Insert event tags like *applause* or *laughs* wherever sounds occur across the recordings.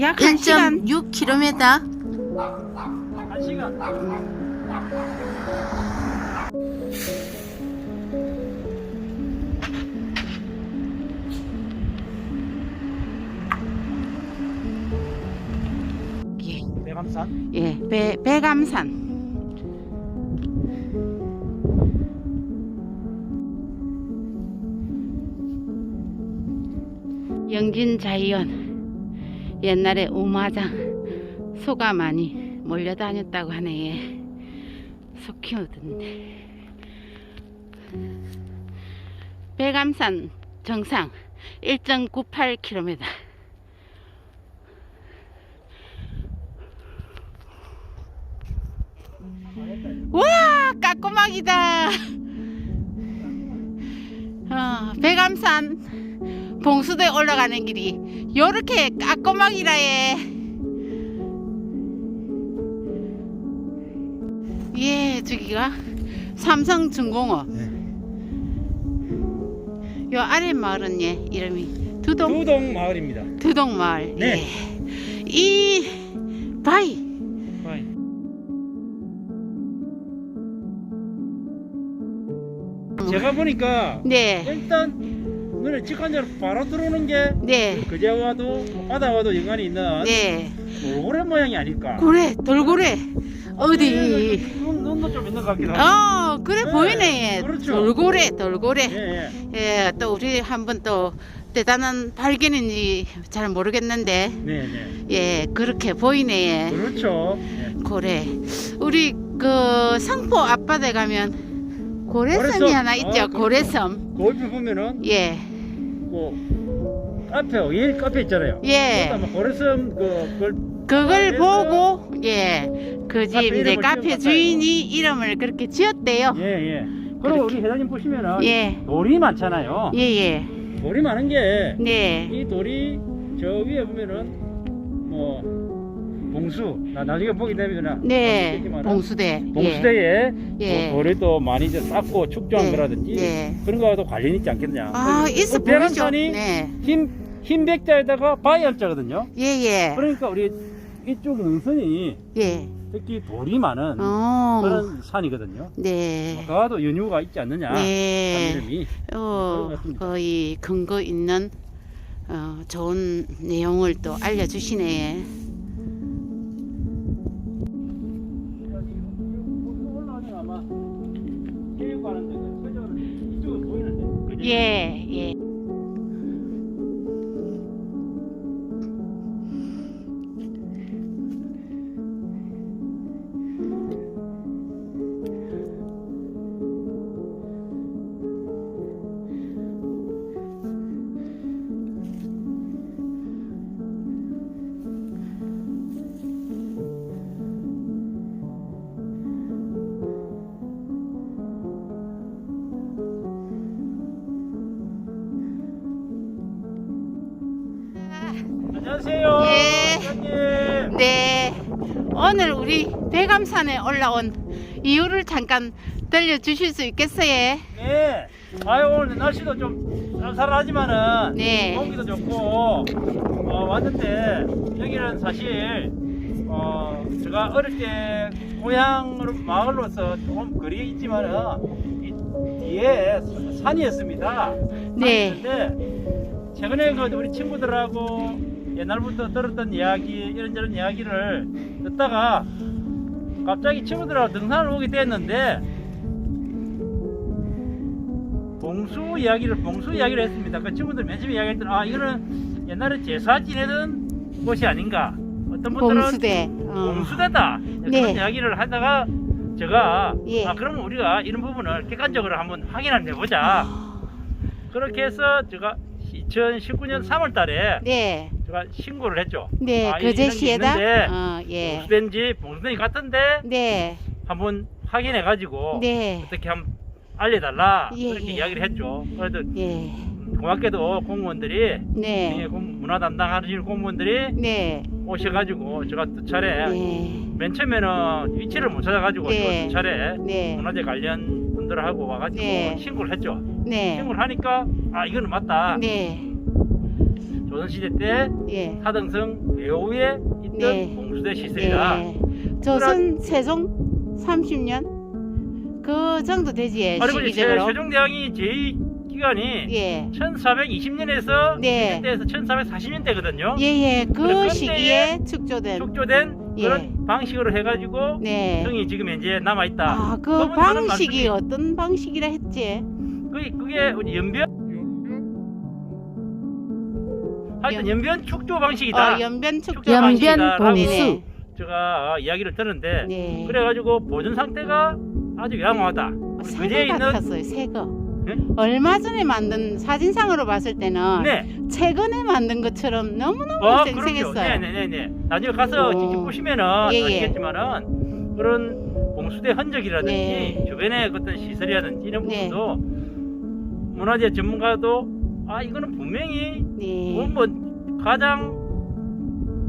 약 1시간 1.6km. 한 시간. 예, 대감산. 예, 배, 배감산. 영진 자이언 옛날에 우마장 소가 많이 몰려다녔다고 하네 예. 소 키우던데 배감산 정상 1.98km 와 까꼬막이다. 어, 배감산 봉수도에 올라가는 길이 요렇게 까꼬막이라에 예 저기가 삼성중공업 요 아래 마을은 예 이름이 두동 두동 마을입니다. 두동 마을 네. 예. 이 바위 바이. 제가 보니까 네 일단 눈에 직관적으로 바로 들어오는 게 네. 그제와도 바다와도 연관이 있는 네. 오래 모양이 아닐까. 고래, 돌고래. 어디? 눈, 눈도 좀 있는 것 같기도 하고. 어, 그래 네, 보이네. 그렇죠. 돌고래, 돌고래. 예, 예. 예, 또 우리 한번 또 대단한 발견인지 잘 모르겠는데, 네, 네. 예, 그렇게 보이네. 그렇죠. 예. 고래. 우리 그 성포 앞바다에 가면 고래섬이 고래섬. 하나 있죠. 아, 그렇죠. 고래섬. 그 얼핏 보면은 예, 그 카페 예일 카페 있잖아요. 예. 고래섬 그 그걸 그걸 보고 예, 그 집 카페 이제 이름을 카페. 주인이 이름을 그렇게 지었대요. 예, 예. 그리고 우리 회장님 보시면은 예, 돌이 많잖아요. 예, 예. 돌이 많은 게이 네, 돌이 저 위에 보면은 뭐 봉수 나 나중에 보게 되면은 네, 봉수대. 봉수대에 예. 뭐 돌이 또 많이 이제 쌓고 축조한 네, 거라든지 네. 그런 거와도 관련이 있지 않겠냐. 아, 그래서 있어 그 보이죠? 네, 흰, 흰 백자에다가 바위 한자거든요. 예, 예, 그러니까 우리 이쪽 능선이 예. 특히 돌이 많은 어, 그런 산이거든요. 네, 그와도 연유가 있지 않느냐. 산 네. 이름이. 어. 거의 근거 있는 어, 좋은 내용을 또 알려주시네. 오늘 우리 대감산에 올라온 이유를 잠깐 들려주실 수 있겠어요? 네. 아유 오늘 날씨도 좀 쌀쌀하지만은 네. 공기도 좋고 어, 왔는데 여기는 사실 어 제가 어릴 때 고향으로 마을로서 조금 거리에 있지만은 이 뒤에 산이었습니다. 네. 근데 최근에 그 우리 친구들하고 옛날부터 들었던 이야기 이런저런 이야기를 듣다가 갑자기 친구들하고 등산을 오게 됐는데 봉수 이야기를 봉수 이야기를 했습니다. 그 친구들 맨 처음에 이야기했더니 아 이거는 옛날에 제사 지내던 곳이 아닌가. 어떤 분들은 봉수대. 어. 봉수대다 네. 그런 이야기를 하다가 제가 예. 아 그러면 우리가 이런 부분을 객관적으로 한번 확인을 해보자. 그렇게 해서 제가 2019년 3월 달에 네. 제가 신고를 했죠. 네. 아, 이런 게 그제시에다. 있는데 어, 예. 봉수대인지 봉수대인지 같은데 네. 한번 확인해 가지고 네. 어떻게 한번 알려달라 예, 그렇게 예. 이야기를 했죠. 그래도 예. 고맙게도 공무원들이 네. 예, 공- 문화 담당하시는 공무원들이 네. 오셔가지고 제가 두 차례 네. 맨 처음에는 위치를 못 찾아가지고 네. 두 차례 네. 문화재 관련 분들하고 와가지고 네. 신고를 했죠. 네. 신고를 하니까 아 이거는 맞다. 네. 조선시대 때 예. 사등성 배후에 있던 네. 봉수대 시설이다. 예. 조선 세종 30년 그 정도 되지 그리고 이제 시기적으로. 세종대왕이 제위 기간이 예. 1420년에서 네. 그때에서 1440년대거든요. 예예 그 시기에 축조된 축조된 예. 그런 방식으로 해가지고 네. 성이 지금 현재 남아 있다. 아 그 방식이 어떤 방식이라 했지? 그게 그게 연변 하여튼 연변 축조 방식이다. 어 연변 축조. 연변 라고 봉수. 제가 이야기를 들었는데 네. 그래가지고 보존 상태가 아주 양호하다. 새거 그제 있는 같았어요 새거. 네? 얼마 전에 만든 사진상으로 봤을 때는 네. 최근에 만든 것처럼 너무너무 아, 그럼요. 쌩쌩했어요. 네네네네. 나중에 가서 오. 직접 보시면은 예, 예. 아시겠지만은 그런 봉수대 흔적이라든지 네. 주변의 어떤 시설이라든지 이런 네. 부분도 문화재 전문가도 아 이거는 분명히 네. 뭐 가장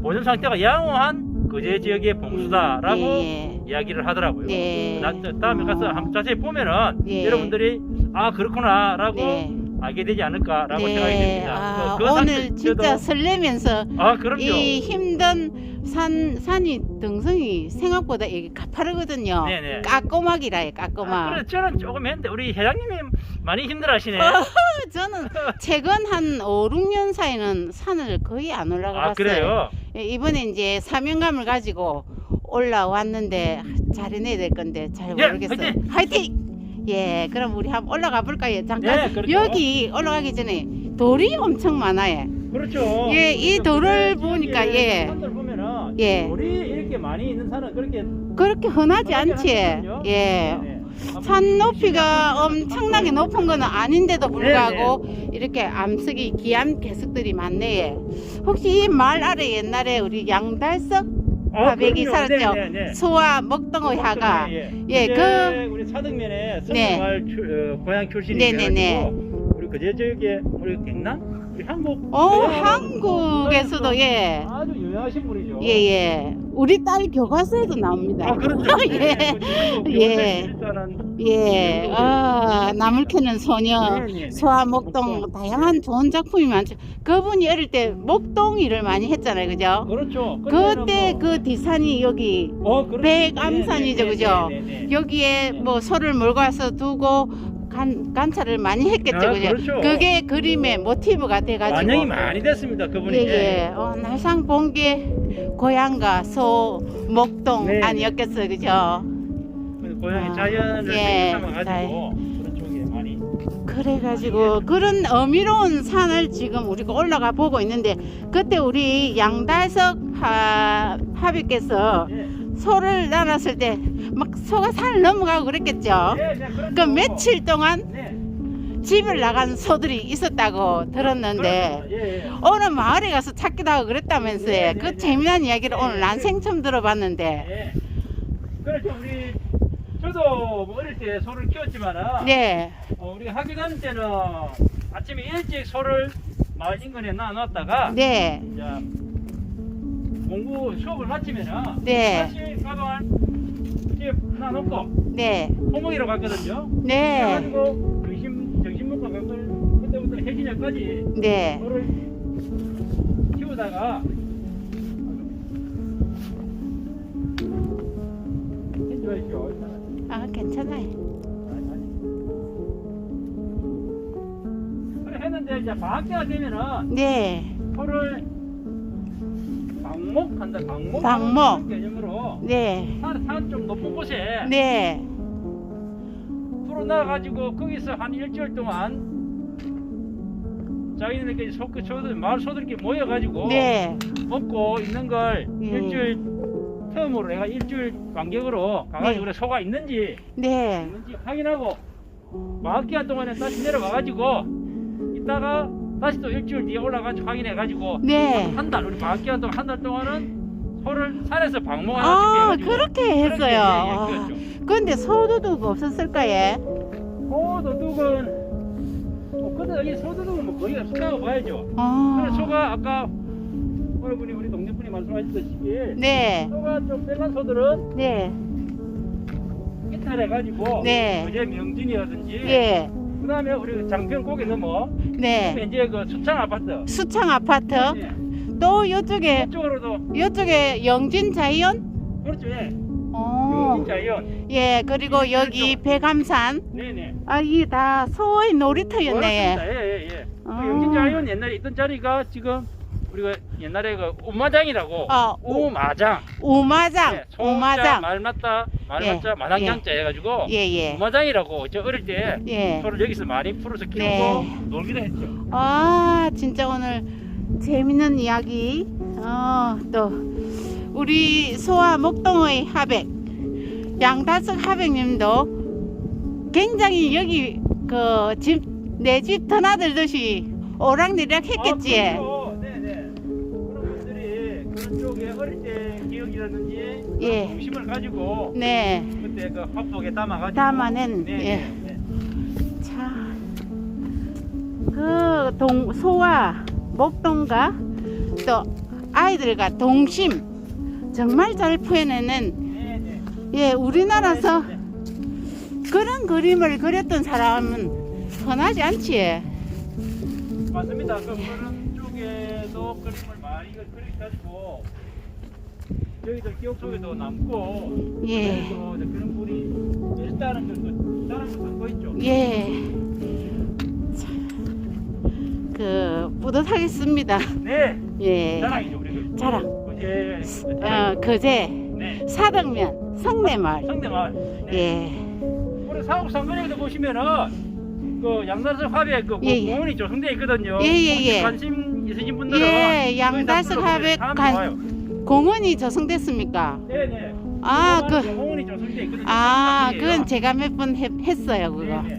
보존 상태가 양호한 거제 지역의 봉수다라고 예, 이야기를 하더라고요. 네. 나, 다음에 가서 한번 자세히 보면은 예. 여러분들이 아 그렇구나라고 네. 알게 되지 않을까라고 생각이 네. 됩니다. 아, 그- 그 오늘 진짜 설레면서 아. 이 힘든 산 산이 등성이 생각보다 이게 가파르거든요. 네네. 까꼬막이라 해 아, 까꼬막. 그래 저는 조금 했는데 우리 회장님이 많이 힘들어하시네. *laughs* 저는 최근 한 5, 6년 사이는 산을 거의 안 올라가 아 봤어요. 그래요? 예, 이번에 이제 사명감을 가지고 올라왔는데 잘 해내야 될 건데 잘 예, 모르겠어요. 화이팅! 예, 그럼 우리 한번 올라가 볼까요? 잠깐 예, 그렇죠. 여기 올라가기 전에 돌이 엄청 많아요. 그렇죠. 예, 이. 돌을 그래, 보니까, 지역에 예. 예. 돌이 이렇게 많이 있는 산은 그렇게 그렇게 흔하지 않지. 않거든요. 예. 네네. 산 높이가 엄청나게 높은 거는 아닌데도 네, 불구하고 이렇게 암석이 귀한 개석들이 많네. 혹시 이 말 아래 옛날에 우리 양달석 아, 바백이 그럼요. 살았죠? 네, 네, 네. 소와 먹덩어 혀가 예, 예, 그- 우리 사등면에 네. 성주마을 출- 어, 고향 출신이 네 네네. 돼가지고 우리 그제 저기 우리 경남 우리 한국 어 한국에서도 예. 아주 유명하신 분이죠. 예 예. 우리 딸 교과서에도 나옵니다. 아 그렇죠. *laughs* 예. 예. 일단은 예. 아, 나물 캐는 소녀. 네, 네, 네. 소와 목동 다양한 좋은 작품이 많죠. 그분이 어릴 때 목동 일을 많이 했잖아요. 그죠? 그렇죠. 그때 뭐- 그 뒤산이 여기 어, 그렇죠. 백암산이죠, 네, 네, 그죠? 네, 네, 네. 여기에 네. 뭐 소를 몰고 와서 두고 간, 관찰을 많이 했겠죠. 아, 그죠? 그렇죠. 그게 그림의 모티브가 돼가지고. 반영이 많이 됐습니다. 그분이. 예, 예. 어, 날상 본 게 고향과 소, 목동 네, 네. 아니었겠어요. 그죠? 그 고향의 아, 자연을 예, 삼아가지고 그런 쪽에 많이. 그래가지고 그런 어미로운 산을 지금 우리가 올라가 보고 있는데 그때 우리 양달석 하, 하비께서 예. 소를 나눴을 때 막 소가 산을 넘어가고 그랬겠죠. 예, 네, 그렇죠. 그 며칠 동안 네. 집을 나간 소들이 있었다고 들었는데 그렇죠. 예, 예. 어느 마을에 가서 찾기도 하고 그랬다면서요. 네, 네, 그 네. 재미난 이야기를 네, 오늘 난 네. 생처음 들어봤는데. 예. 그렇죠. 우리 저도 뭐 어릴 때 소를 키웠지만은 네, 어, 우리 학교 다닐 때는 아침에 일찍 소를 마을 인근에 놔놨다가 네, 이제 공부 수업을 마치면은 네. 다시 가방을 집에 놔놓고 네, 호목이로 갔거든요. 네, 그래가지고 점심 먹고 그걸 그때부터 해지냐까지 네. 소를 키우다가 힘들어하시오. 아, 괜찮아요. 그래 했는데 이제 방학 때가 되면은 네, 소를 방목 한다 방목? 방목. 개념으로. 네, 산좀 높은 곳에. 네, 풀어놔 가지고 거기서 한 일주일 동안 자기네들끼리 소, 그 소들, 마을 소들끼리 모여 가지고 네, 먹고 있는 걸 음. 일주일 텀으로 내가 일주일 간격으로 가가지고 그래 소가 있는지 네. 있는지 확인하고 마을 기간 동안에 다시 내려와 가지고 이따가 다시 또 일주일 뒤에 올라가서 확인해가지고 네. 한 달 우리 마을 기간 동안 한 달 동안은 소를 산에서 방목하는 아, 그렇게 했어요. 아. 근데 소도둑 없었을까요? 소도둑은 뭐 근데 여기 소도둑은 뭐 거의 없었다고 봐야죠. 아, 그래 소가 아까 어느 분이 우리 동네 분이 말씀하셨듯이 네, 소가 좀 빼간 소들은 네, 이탈해가지고 네. 어제 명진이라든지 예, 그 다음에 우리 장편 고개 넘어 네. 이제 그 수창 아파트 수창 아파트. 예. 또 이쪽에 이쪽으로도 이쪽에 영진 자이언. 그렇죠 예. 어. 예. 그리고 여기 백암산. 네네 아, 이게 다 소의 놀이터였네. 그렇습니다. 예, 예, 예. 어. 그 영진자이온 옛날에 있던 자리가 지금 우리가 옛날에 그 우마장이라고 어, 우- 우마장 우마장. 예, 소자, 우마장. 말 맞다 말 예, 맞자 마당장자 해가지고 예, 예. 우마장이라고 저 어릴 때 예. 소를 여기서 많이 풀어서 키우고 네. 놀기도 했죠 아, 진짜 오늘 재밌는 이야기. 어, 또 우리 소아 목동의 하백 양다석 하백님도 굉장히 여기 그 집 내집 터나들듯이 오락내락 했겠지. 아, 그렇죠. 예. 중심을 가지고 네. 그때 그 화폭에 담아가지고 담아낸, 네, 예. 네, 네. 자, 그 동, 소와 목동과 또 아이들과 동심 정말 잘 표현해낸 네, 네. 예 우리나라에서 네. 그런 그림을 그렸던 사람은 흔하지 않지. 맞습니다. 그 그런 쪽에도 그림을 많이 그려가지고 저희들 기억 속에도 남고 예. 그래서 이제 그런 분이 일단은 그, 그 다른 거 갖고 있죠. 예. 자, 그 뿌듯하겠습니다. 네, 예. 자랑이죠 우리 그. 자랑. 그제 어, 그제 네. 사덕면 성내마을. 상대마을. 네. 예. 우리 사업 상근에도 보시면은 그 양달석 화백 그 예, 예. 공원이 조성돼 있거든요. 예, 예, 혹시 예. 관심 있으신 분들은 예, 거기다 화백 관- 좋아요. 공원이 조성됐습니까? 네, 네. 아, 그, 공원이 조성돼 있거든요. 아, 상근이에요. 그건 제가 몇 번 했어요, 그거. 네, 네.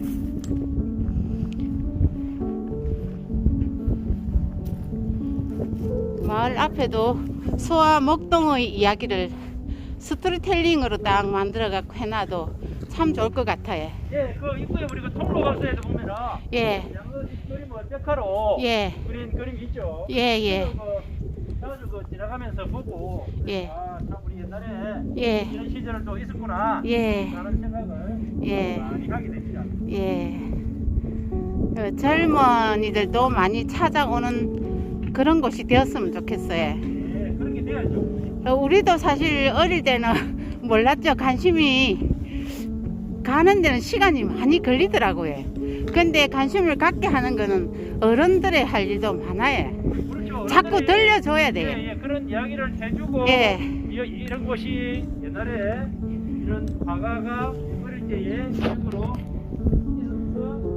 마을 앞에도 소와 목동의 이야기를 스토리텔링으로 딱 만들어 갖고 해놔도 참 좋을 것 같아요. 예, 그 입구에 우리 그 통로 박스에도 보면은 예, 양은 그림을 벽화로 예, 그린 그림 있죠. 예, 예, 그그 지나가면서 보고 예. 아, 참 우리 옛날에 예, 이런 시절을 또 있었구나. 예, 라는 생각을 예. 많이 하게 됩니다. 예. 그 젊은이들도 많이 찾아오는 그런 곳이 되었으면 좋겠어요. 예, 그런 게 돼야죠. 어, 우리도 사실 어릴 때는 *laughs* 몰랐죠. 관심이 가는 데는 시간이 많이 걸리더라고요. 근데 관심을 갖게 하는 거는 어른들의 할 일도 많아요. 자꾸 들려줘야 돼요. 예, 예, 그런 이야기를 해주고 예. 이, 이런 곳이 옛날에 이런 화가가 어릴 때의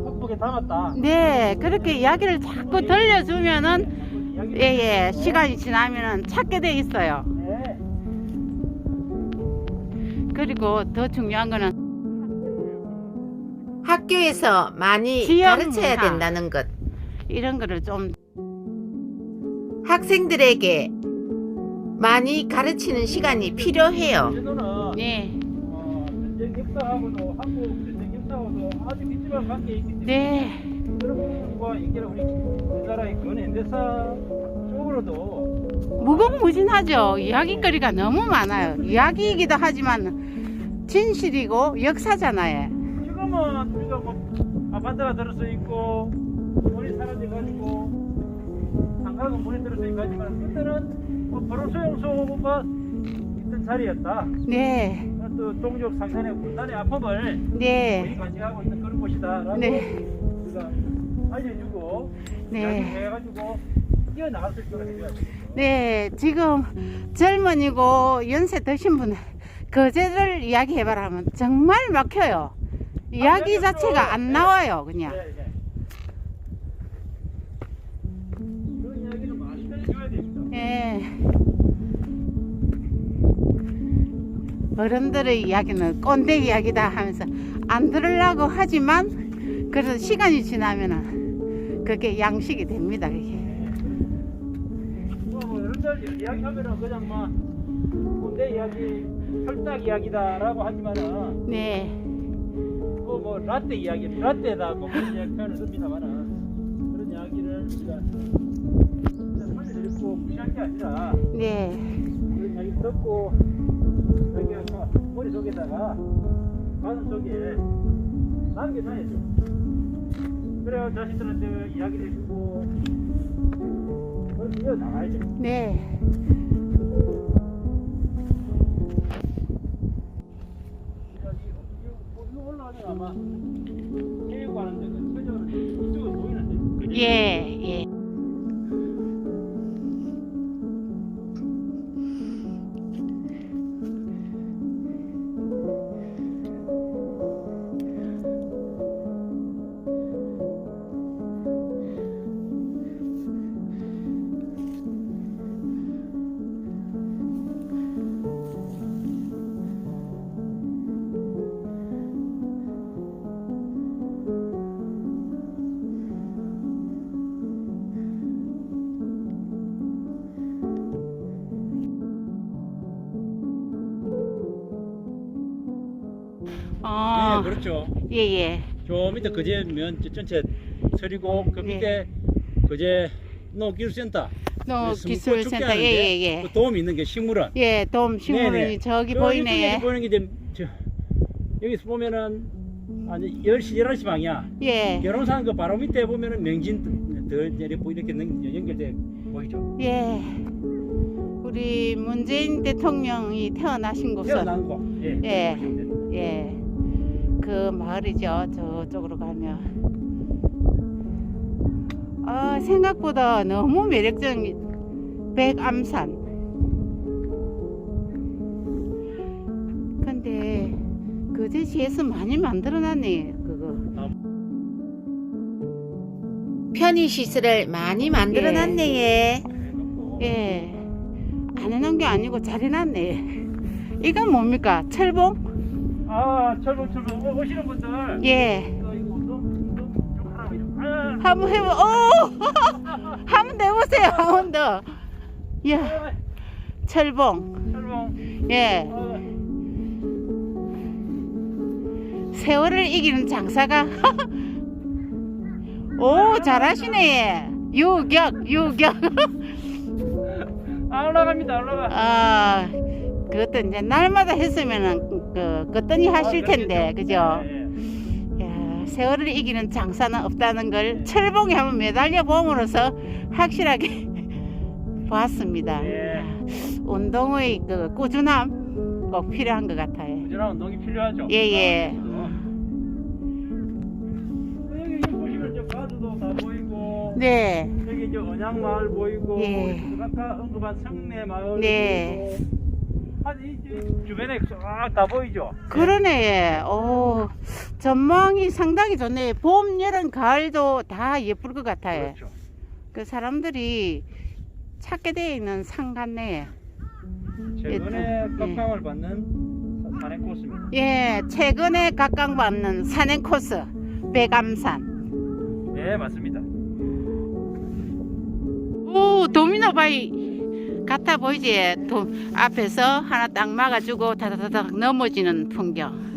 화폭에 담았다. 네, 그렇게 이야기를 자꾸 들려주면은 예예 시간이 지나면은 찾게 돼 있어요. 네. 그리고 더 중요한 거는 학교에서 많이 지역 가르쳐야 문화. 된다는 것. 이런 거를 좀 학생들에게 많이 가르치는 시간이 필요해요. 제도는 네, 어, 전쟁 역사하고도 한국 전쟁 역사하고도 아주密接한 관계에 있기 때문에 네, 우리 우리나라의 근현대사 쪽으로도 무궁무진하죠. 이야기거리가 너무 많아요. 이야기이기도 하지만 진실이고 역사잖아요. 지금은 우리가 뭐 아파트가 들어서 있고 물이 사라져 가지고 상가가 물이 들어서 있고 하지만 그때는 뭐 도로 소용소가 있던 자리였다. 네, 또 종족 상산의 군단의 아픔을 네, 우리 관리하고 있는 그런 곳이다라고 네. 우리가 알려주고 네. 수 있도록 해줘야 되겠죠. 네. 지금 젊은이고 연세 드신 분들 거제를 이야기해봐라 하면 정말 막혀요. 이야기 이야기가 자체가. 안 네. 나와요, 그냥. 네, 예. 어른들의 이야기는 꼰대 이야기다 하면서 안 들으려고 하지만 그래도 시간이 지나면은 그게 양식이 됩니다. 그게. 뭐, 뭐 여러분들 이야기하면은 그냥 뭐 군대 이야기, 혈딱 이야기다라고 하지만은 네, 뭐, 뭐 라떼 이야기, 라떼다 뭐 그런 이야기 표현을 씁니다만은 그런 이야기를 우리가 무시할 게 아니라 네, 그런 이야기 듣고 여기 뭐 머릿속에다가 가슴 속에 남겨놔야죠. 그래야 자식들한테 이야기를 해주고 그걸 이어 나가야죠. 네. 어, 네, 그렇죠. 예, 예. 저 밑에 그제면 전체 서리고 그 네. 밑에 그제 농기술센터 노그 기술센터, 축제하는데 예, 예, 예. 그 도움 있는 게 식물원. 예, 도움 식물이 네네. 저기 저 보이네. 보이는 게 이제 저 여기서 보면은 아니 10시 11시 방이야. 예, 결혼산 그 바로 밑에 보면은 명진 들 이렇게 연- 연결돼 보이죠. 예. 우리 문재인 대통령이 태어나신 곳은 태어난 거. 예. 예. 됩니다. 예, 그 마을이죠. 저쪽으로 가면. 아, 생각보다 너무 매력적인 백암산. 근데 그제 시에서 많이 만들어놨네, 그거. 편의 시설을 많이 만들어 놨네 예. 예, 안 해놓은 게 아니고 잘 해놨네. 이건 뭡니까? 철봉? 아 철봉 철봉 오- 오시는 분들. 예. 이러. 아. 한번 해보, 오! *laughs* 한번 내보세요, 한번 더. 야, 아, 철봉. 철봉. 예. 아, 세월을 이기는 장사가. *laughs* 오, 잘하시네. 유격, 유격. 아 올라갑니다 올라가. 아, 그것도 이제 날마다 했으면은, 그, 그랬더니 하실 텐데, 그죠? 예, 예. 야, 세월을 이기는 장사는 없다는 걸 철봉에 한번 매달려 봄으로써 확실하게 *laughs* 보았습니다. 예. 운동의 그 꾸준함 꼭 필요한 것 같아요. 부지런한 운동이 필요하죠. 예, 예. 어. 여기 여기 보시면 저 가두도 다 보이고. 네, 여기 이제 언양마을 보이고. 예. 아까 언급한 성내 마을 네. 보이고. 이 주변에 쫙다 보이죠. 그러네. 오, 전망이 상당히 좋네. 봄, 여름, 가을도 다 예쁠 것 같아요. 그렇죠. 그 사람들이 찾게 되어 있는 산 같네. 최근에 예. 각광을 받는 산행 코스입니다. 예, 최근에 각광받는 산행 코스 백암산. 네 맞습니다. 오, 도미노 바이 같아 보이지? 도, 앞에서 하나 딱 막아주고 다다다닥 넘어지는 풍경.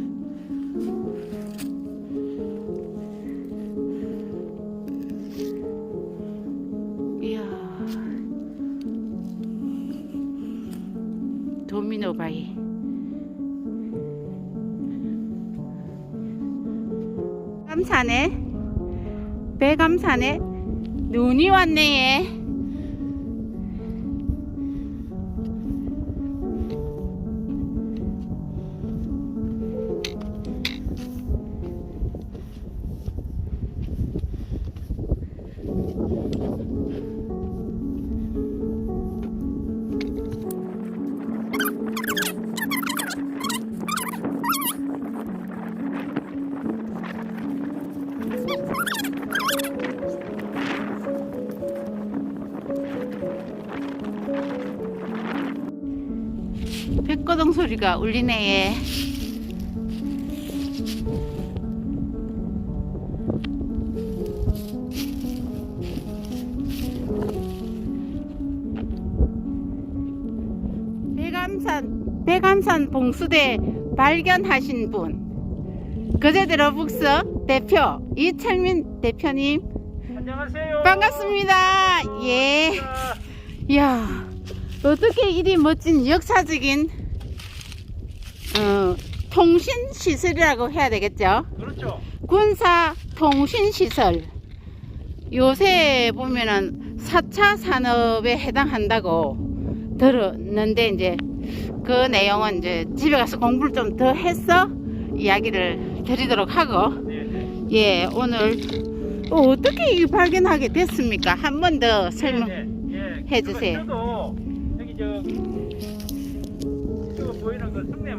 이야. 도미노 바이. 백암산에 백암산에 눈이 왔네. 소리가 울리네. 백암산 백암산 봉수대 발견하신 분 그제대로 북스 대표 이철민 대표님 안녕하세요. 반갑습니다. 예. 야 어떻게 이리 멋진 역사적인 어, 통신 시설이라고 해야 되겠죠? 그렇죠. 군사 통신 시설 요새 보면은 4차 산업에 해당한다고 들었는데 이제 그 내용은 이제 집에 가서 공부를 좀 더 해서 이야기를 드리도록 하고 네, 네. 예 오늘 어떻게 이 발견하게 됐습니까? 한 번 더 설명. 네, 네, 예. 저도 여기 저 성내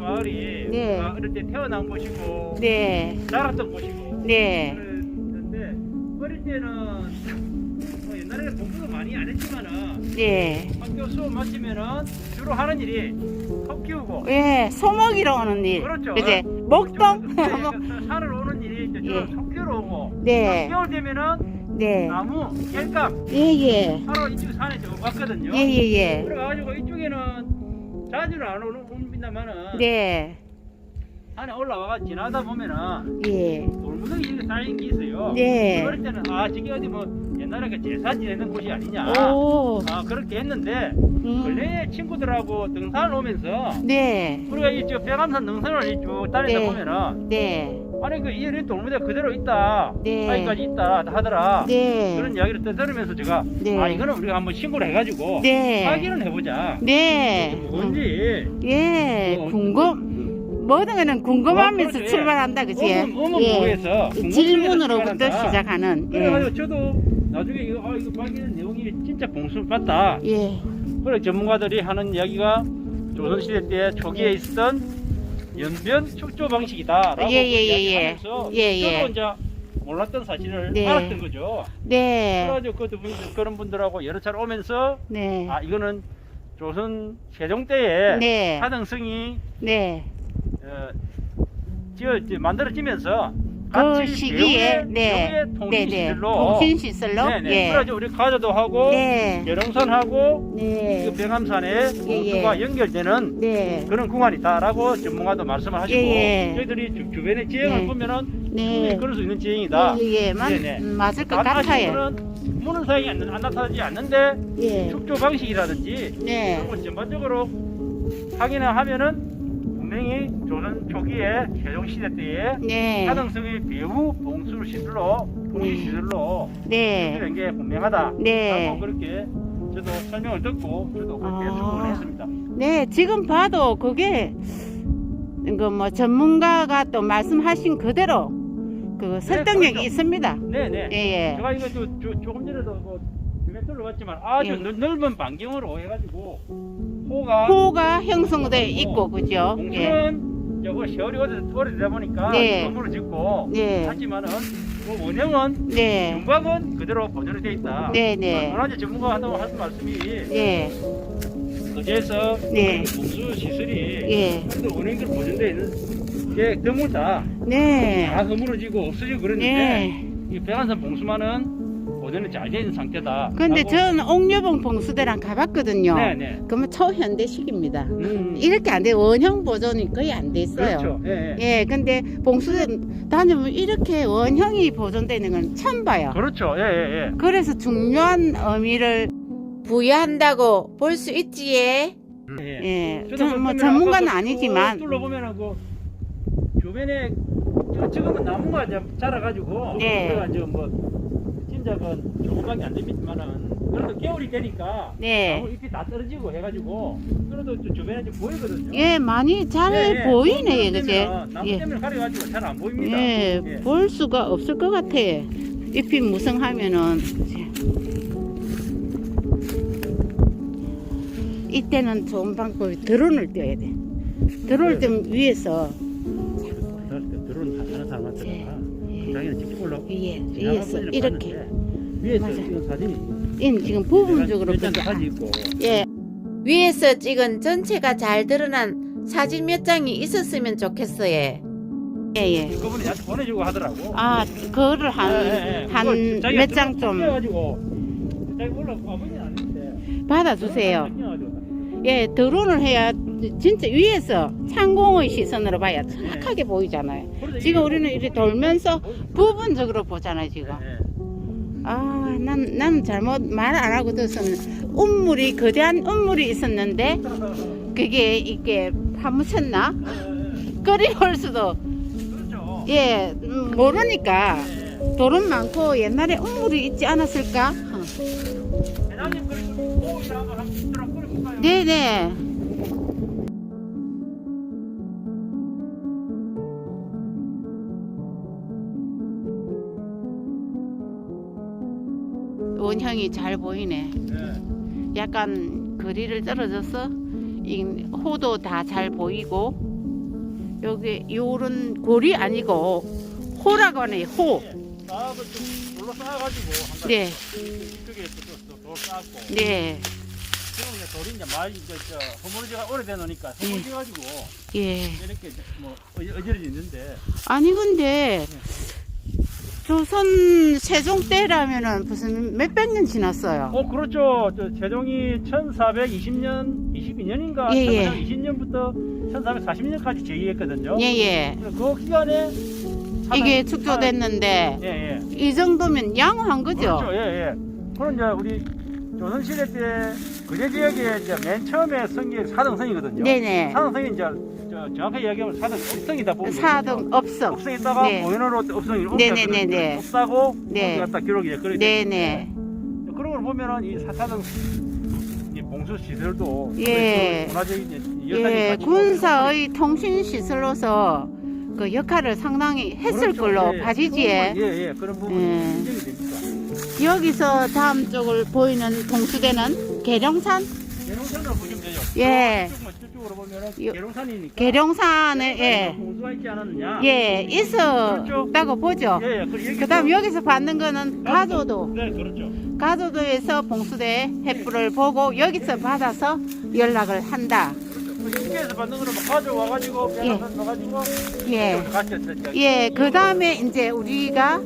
마을이 네. 제가 어릴 때 태어난 곳이고 네, 자랐던 곳이고 네, 그랬는데 어릴 때는 뭐 옛날에 공부도 많이 안 했지만은 네. 학교 수업 마치면은 주로 하는 일이 소 키우고 예, 소목이로 오는 일. 그렇죠. 이제 목동. 네, *laughs* 그 산을 오는 일이 이제 주로 예. 소 키우러 오고 네, 겨울 되면은 네. 나무, 곶감 예, 예. 하러 이쪽 산에 좀 왔거든요. 예, 예, 예. 그래가지고 이쪽에는 자주는 안 오는 옵니다만은 네, 산에 올라와가 지나다 보면은 예. 돌무더기 이렇게 쌓인 게 있어요. 네. 그럴 때는 아 저게 어디 뭐 옛날에 그 제사 지내는 곳이 아니냐. 오, 아 그렇게 했는데 음. 근래에 친구들하고 등산을 오면서 네, 우리가 이저 백암산 능선을 쭉 다니다 네. 보면은 네, 아니 그 이런 돌무더기 그대로 있다. 네. 아직까지 있다 하더라. 네. 그런 이야기를 또 들으면서 제가 네. 아 이거는 우리가 한번 신고를 해가지고 네. 확인을 해보자. 네. 뭔지. 예, 어, 궁금, 모든 거는 궁금하면서 어, 그렇지. 출발한다, 그지? 어문, 어문 예. 질문으로부터 시작하는. 그래가지고 저도 나중에 이거 아 이거 발견한 내용이 진짜 공수 같다. 예. 예. 그래 전문가들이 하는 이야기가 조선시대 때 초기에 있었던 연변 축조 방식이다라고 예, 예, 예, 예. 이야기하면서 예, 예. 저도 이제 몰랐던 사실을 네. 알았던 거죠. 네. 그래가지고 그 그런 분들하고 여러 차례 오면서 네. 아 이거는 조선 세종 때에 네. 사등성이 네. 어, 지어 이제 만들어지면서 그 시기에, 네. 배후의 네, 네. 통신시설로 통신 시설로? 네 네. 예. 그래가지고 우리 과자도 하고 네. 계룡산하고 네. 그 백암산에 예, 예. 공수가 연결되는 네. 그런 구간이다라고 전문가도 말씀을 하시고 예, 예. 저희들이 주, 주변의 지형을 네. 보면은 네. 그럴 수 있는 지형이다. 예, 예. 만, 네네. 음, 맞을 것 아- 같아요. 무는 사항이 안, 안 나타나지 않는데 예. 축조 방식이라든지 네. 그런 걸 전반적으로 확인을 하면은 분명히 조선 초기에 세종 시대 때에 네. 사등성의 배후 봉수 시설로 봉시 시설로 네. 이런 게 분명하다. 네. 라고 그렇게 저도 설명을 듣고 저도 그렇게 아. 수긍을 했습니다. 네, 지금 봐도 그게 그 뭐 전문가가 또 말씀하신 그대로 그 설득력이 그렇죠. 있습니다. 네네. 예, 예. 제가 이거 저, 저, 조금 전에도 뭐 둘러봤지만 아주 예. 넓- 넓은 반경으로 해가지고 호가 호가 형성돼 있고 그죠? 예. 공수는 저거 세월이 오래, 오래되다 보니까 네. 건물을 짓고 네. 하지만은 그 원형은 네. 윤곽은 그대로 보존이 돼 있다. 네, 네. 문화재 전문가 한다고 하는 말씀이 예. 거기에서 네. 공수 시설이 예. 또 원형대로 보존돼 있는 게 드물다. 네. 다 허물어지고 없어지고 그랬는데 네. 이 백안산 봉수만은 보존이 잘 돼 있는 상태다. 근데 저는 옥류봉 봉수대랑 가봤거든요. 네네. 그러면 초현대식입니다. 음. 이렇게 안 돼. 원형 보존이 거의 안 돼 있어요. 그렇죠. 예, 예. 예, 근데 봉수대 다니면 이렇게 원형이 보존되는 건 처음 봐요. 그렇죠. 예, 예, 예. 그래서 중요한 의미를 부여한다고 볼 수 있지에. 예. 예, 저도 저는 뭐그 전문가는 아니지만 쭉 둘러보면은 그 주변에 저- 지금은 나무가 이제 자라가지고 네. 제가 이제 뭐 진작은 조금밖에 안 됩니다만은 그래도 겨울이 되니까 네. 나무 잎이 다 떨어지고 해가지고 그래도 저 주변에 좀 보이거든요. 예, 많이 잘 예, 예. 보이네, 나무 그제? 때문에, 나무 예. 때문에 가려가지고 잘 안 보입니다. 예, 예. 볼 수가 없을 것 같아. 잎이 무성하면은 이때는 좋은 방법이 드론을 띄워야 돼. 드론을 띄면 위에서 드론 하는 사람한테는 예. 자기는 직접 올라 위에 위에서 이렇게 위에서 맞아. 찍은 사진이 인 지금 부분적으로 그게 사진 있고 예, 위에서 찍은 전체가 잘 드러난 사진 몇 장이 있었으면 좋겠어요. 예, 예. 그분이 나한테 보내주고 하더라고. 아, 그거를 예, 예, 예. 그거 한 자기가 한몇장좀 가지고 자기 올라 아버지는 아닌데 받아주세요. 예, 드론을 해야 진짜 위에서 창공의 시선으로 봐야 정확하게 보이잖아요. 그래서 지금 우리는 이렇게 돌면서 부분적으로 보잖아요, 지금. 예, 예. 아, 난, 난 잘못 말 안 하고 들었으면 운물이, 거대한 운물이 있었는데, 그게 이게 파묻혔나? 거리 올 수도, 그렇죠. 예, 음, 모르니까. 돌은 많고 옛날에 우물이 있지 않았을까? 네네. 원형이 잘 보이네. 네. 약간 거리를 떨어져서 이 호도 다 잘 보이고 여기 요런 골이 아니고 호라고 하네 호. 네, 네, 지금 이제 돌이 이제 많이 이제 저 허물지가 오래돼 놓으니까 허물져가지고 예. 이렇게 뭐 어지- 어지러지 있는데 아니 근데 조선 세종 때라면은 무슨 몇백 년 지났어요. 어 그렇죠 저 세종이 1420년 22년인가 예, 예. 1420년부터 1440년까지 제위했거든요 예, 예. 그 기간에 이게 축조됐는데 예예 이 정도면 양호한 거죠? 그렇죠 예예 그럼 이제 우리 조선시대 때 거제 지역에 이제 맨 처음에 성이 사등성이거든요 네네. 사등성이 이제 저 정확하게 이야기하면 사등 업성이다 보면 사등 업성. 업성이 있다가 네. 보현으로 업성이 네네네네. 없다고 네. 갖다 기록이 그렇게 네네. 그런 걸 보면은 이 사사등 이 봉수 시설도 예. 문화적인 예, 여건이 군사의 통신 시설로서 그 역할을 상당히 했을 걸로 봐지지에 예예 그런 부분이 예. 인정이 됩니다. 여기서 다음 쪽을 보이는 동수대는 계룡산 계룡산으로 보시면 되죠. 예. 저쪽으로 보면은 요- 계룡산이니까. 계룡산에 예, 봉수가 있지 않았느냐? 예 있었다고 보죠. 예, 예. 그 여기서- 그다음 여기서 받는 거는 가조도 네, 그렇죠. 가조도에서 봉수대 횃불을 보고 여기서 받아서 연락을 한다. 인계에서 받는 거는 뭐 가져와가지고 예. 배낭 넣어가지고 예. 같이 했었죠. 예, 그 다음에 이제 우리가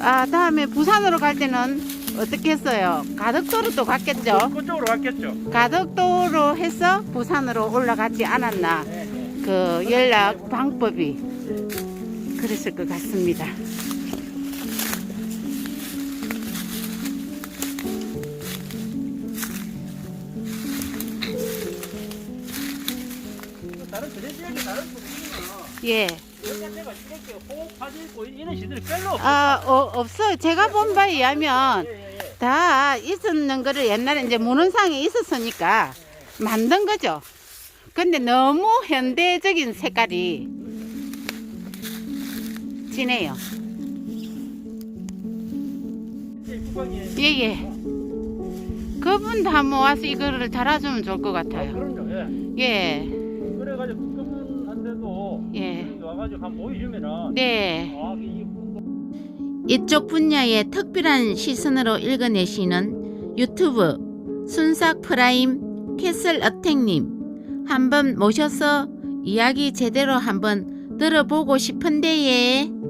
아 다음에 부산으로 갈 때는 어떻게 했어요? 가덕도로 또 갔겠죠. 그쪽으로 갔겠죠. 가덕도로 해서 부산으로 올라가지 않았나. 그 연락 방법이 그랬을 것 같습니다. 다른 다른 예, 여기 자체가 이렇게 호흡 파지 있고 이런 시들이 별로 없어요. 아 어, 없어요. 제가 본 바에 의하면 예, 예, 예. 다 있었는 거를 옛날에 이제 문헌상에 있었으니까 만든 거죠. 근데 너무 현대적인 색깔이 진해요. 이제 국방이 예예. 그분도 한번 와서 이거를 달아주면 좋을 것 아, 같아요. 그럼요. 예. 예, 그래가지고 예. 여기 와가지고 한번 보여주면은 네. 아 이게 이쪽 분야의 특별한 시선으로 읽어내시는 유튜브 순삭 프라임 캐슬 어택님 한번 모셔서 이야기 제대로 한번 들어보고 싶은데예.